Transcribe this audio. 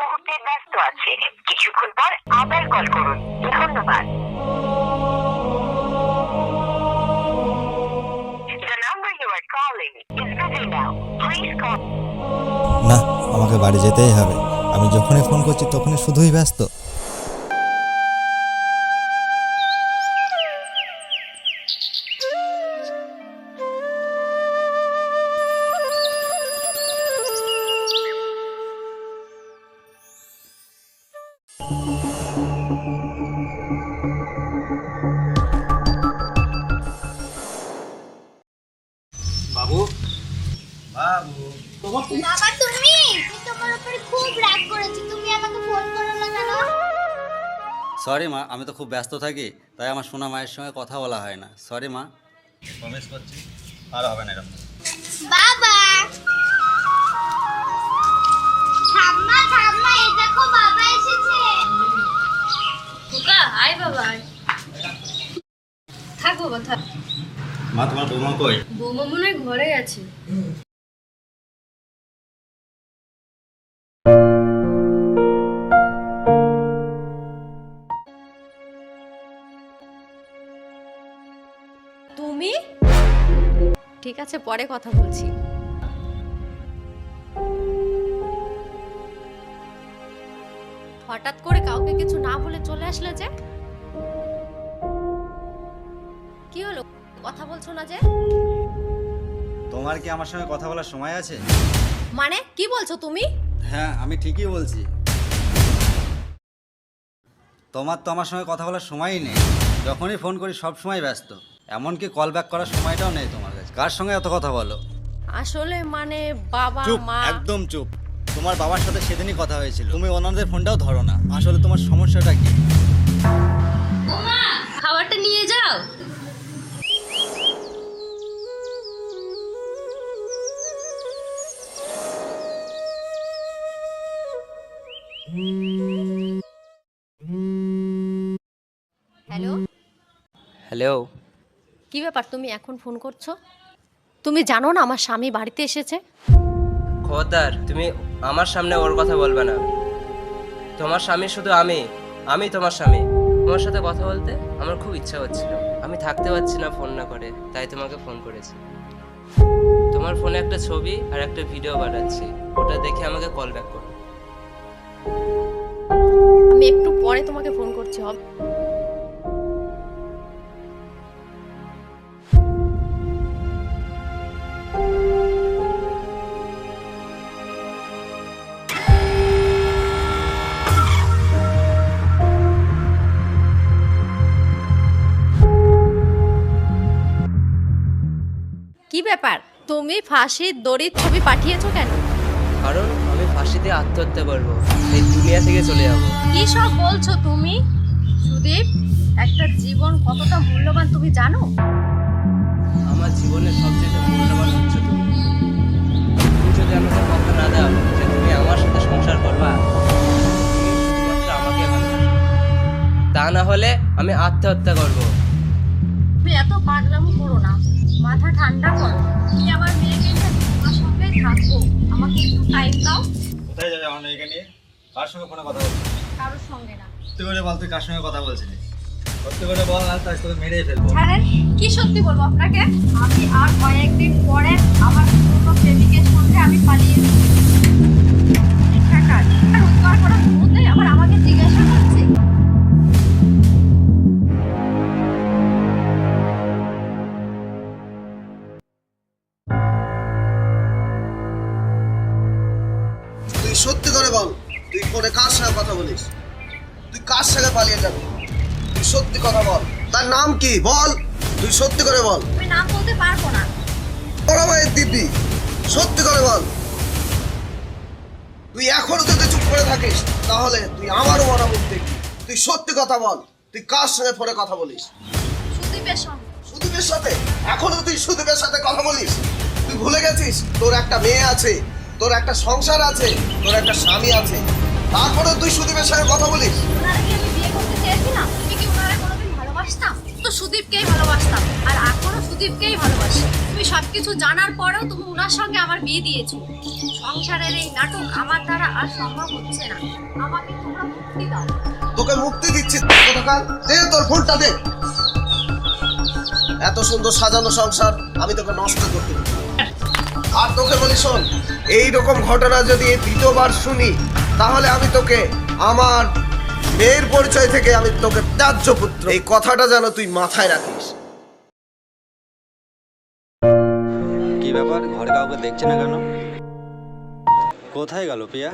মুহূর্তে ব্যস্ত আছে। কিছুক্ষণ পর আবার কল করুন। ধন্যবাদ। না, আমাকে বাড়ি যেতেই হবে। আমি যখনই ফোন করছি, তখনই শুধুই ব্যস্ত। সরি মা আমি তো খুব ব্যস্ত থাকি তাই আমার সোনা মায়ের সঙ্গে কথা বলা হয় না। সরি মা। প্রমিস করছি আর হবে না এরকম। বাবা! ঠাম্মা ঠাম্মা এই দেখো বাবা এসেছে। খোকা আয় বাবা থাক বাবা মা তোমার বৌমা কই? বৌমা মনে ঘরে আছে। ঠিক আছে পরে কথা বলছি। হঠাৎ করে কাউকে কিছু না বলে চলে আসলে যে? কি হলো? কথা বলছো না যে? তোমার কি আমার সঙ্গে কথা বলার সময় আছে? মানে কি বলছো তুমি? হ্যাঁ আমি ঠিকই বলছি। তোমার তো আমার সঙ্গে কথা বলার সময়ই নেই। যখনই ফোন করি সব সময় ব্যস্ত। এমনকি কল ব্যাক করার সময়টাও নেই তোমার। কার সঙ্গে এত কথা বলো? আসলে মানে বাবা চুপ মা। একদম চুপ। তোমার বাবার সাথে সেদিনই কথা হয়েছিল। তুমি ওনাদের ফোনটাও ধরো না। আসলে তোমার সমস্যাটা কি? খাবারটা নিয়ে যাও। হ্যালো হ্যালো কি ব্যাপার? তুমি এখন ফোন করছ? তুমি জানো না আমার স্বামী বাড়িতে এসেছে? খবরদার তুমি আমার সামনে ওর কথা বলবে না। তোমার স্বামী শুধু আমি আমি তোমার স্বামী। তোমার সাথে কথা বলতে আমার খুব ইচ্ছা হচ্ছিল। আমি থাকতে পারছি না ফোন না করে তাই তোমাকে ফোন করেছি। তোমার ফোনে একটা ছবি আর একটা ভিডিও পাঠাচ্ছি ওটা দেখে আমাকে কল ব্যাক করো। আমি একটু পরে তোমাকে ফোন করছি হবে কি ব্যাপার? তুমি ফাঁসির দড়ির ছবি পাঠিয়েছো কেন? কারণ আমি ফাঁসিতে আত্মহত্যা করব। এই দুনিয়া থেকে চলে যাব। কি সব বলছো তুমি? সুদীপ একটা জীবন কতটা মূল্যবান তুমি জানো? আমার জীবনের সবচেয়ে মূল্যবান হচ্ছে তুমি। তুমি যদি আমাকে কথা না দাও যে তুমি আমার সাথে সংসার করবা? আমাকে তা না হলে আমি আত্মহত্যা করব। তুমি এত পাগলামো করো না। মাথা ঠান্ডা করো। তুমি আমার মেয়েকে তোমার সঙ্গে থাকব। আমাকে একটু টাইম দাও। কোথায় যাবে আমার মেয়েকে নিয়ে? কার সঙ্গে ফোনে কথা বলছিস? কারোর সঙ্গে না। সত্যি করে বল তুই কার সঙ্গে কথা বলছিলি? সত্যি করে বল না তাই তোকে মেরেই ফেলব। ছাড়েন কি সত্যি বলব আপনাকে? আমি আর কয়েকদিন পরে আমার পুরনো প্রেমিকের সঙ্গে আমি পালিয়ে যাব। টাকা আর রোজগার করার মধ্যে আবার আমাকে জিজ্ঞাসা করছে তুই সত্যি করে বল তুই ফোনে কার সঙ্গে কথা বলিস? তুই কার সঙ্গে পালিয়ে যাবি? তুই সত্যি কথা বল। তার নাম কি? বল তুই সত্যি করে বল। আমি নাম বলতে পারব না। বড় ভাইয়ের দিব্যি সত্যি করে বল। তুই এখনও যদি চুপ করে থাকিস তাহলে তুই আমারও মরামত দেখবি। তুই সত্যি কথা বল তুই কার সঙ্গে ফোনে কথা বলিস? সুদীপের সঙ্গে। সুদীপের সাথে? এখনও তুই সুদীপের সাথে কথা বলিস তুই ভুলে গেছিস? তোর একটা মেয়ে আছে তোর একটা সংসার আছে তোর একটা স্বামী আছে। তারপরে তুই সুদীপের সাথে কথা বলিস? ওনারা কি আমি বিয়ে করতে চেয়েছিলাম? আমি কি ওনারা কোনোদিন ভালোবাসতাম? তো সুদীপকেই ভালোবাসতাম। আর এখনও সুদীপকেই ভালোবাসি। তুমি সবকিছু জানার পরেও তুমি ওনার সঙ্গে আমার বিয়ে দিয়েছ। সংসারের এই নাটক আমার দ্বারা আর সম্ভব হচ্ছে না। আমাকে তোমরা মুক্তি দাও। তোকে মুক্তি দিচ্ছি কোথাকার দে তোর ফোনটা দে। এত সুন্দর সাজানো সংসার আমি তোকে নষ্ট করতে। আর তোকে বলি শোন, এই রকম ঘটনা যদি দ্বিতীয়বার শুনি, তাহলে আমি তোকে আমার মেয়ের পরিচয় থেকে আমি তোকে ত্যায্য পুত্র। এই কথাটা যেন তুই মাথায় রাখিস। কি ব্যাপার? ঘরে কাউকে দেখছে না কেন? কোথায় গেল পিয়া